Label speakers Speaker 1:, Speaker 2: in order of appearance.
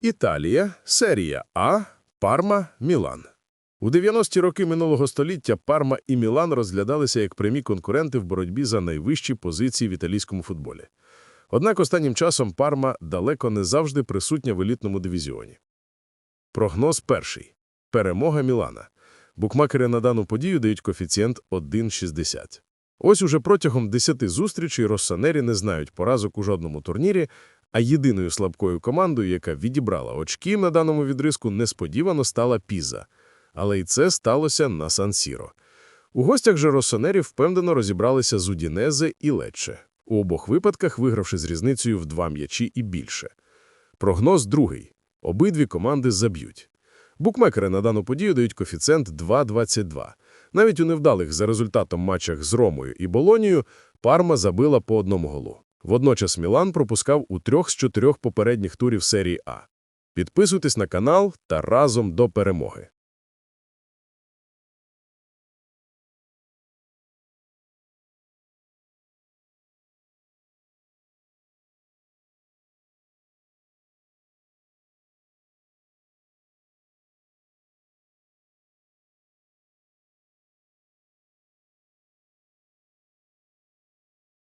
Speaker 1: Італія, серія А, Парма, Мілан. У 90-ті роки минулого століття Парма і Мілан розглядалися як прямі конкуренти в боротьбі за найвищі позиції в італійському футболі. Однак останнім часом Парма далеко не завжди присутня в елітному дивізіоні. Прогноз перший. Перемога Мілана. Букмакери на дану подію дають коефіцієнт 1,60. Ось уже протягом 10 зустрічей Россанері не знають поразок у жодному турнірі, а єдиною слабкою командою, яка відібрала очки на даному відриску, несподівано стала Піза. Але й це сталося на Сан-Сіро. У гостях же Россонері впевнено розібралися з Удінезе і Лечче, у обох випадках вигравши з різницею в два м'ячі і більше. Прогноз другий. Обидві команди заб'ють. Букмекери на дану подію дають коефіцієнт 2,22. Навіть у невдалих за результатом матчах з Ромою і Болонією Парма забила по одному голу. Водночас Мілан пропускав у трьох з чотирьох попередніх турів серії А. Підписуйтесь на канал та разом до перемоги.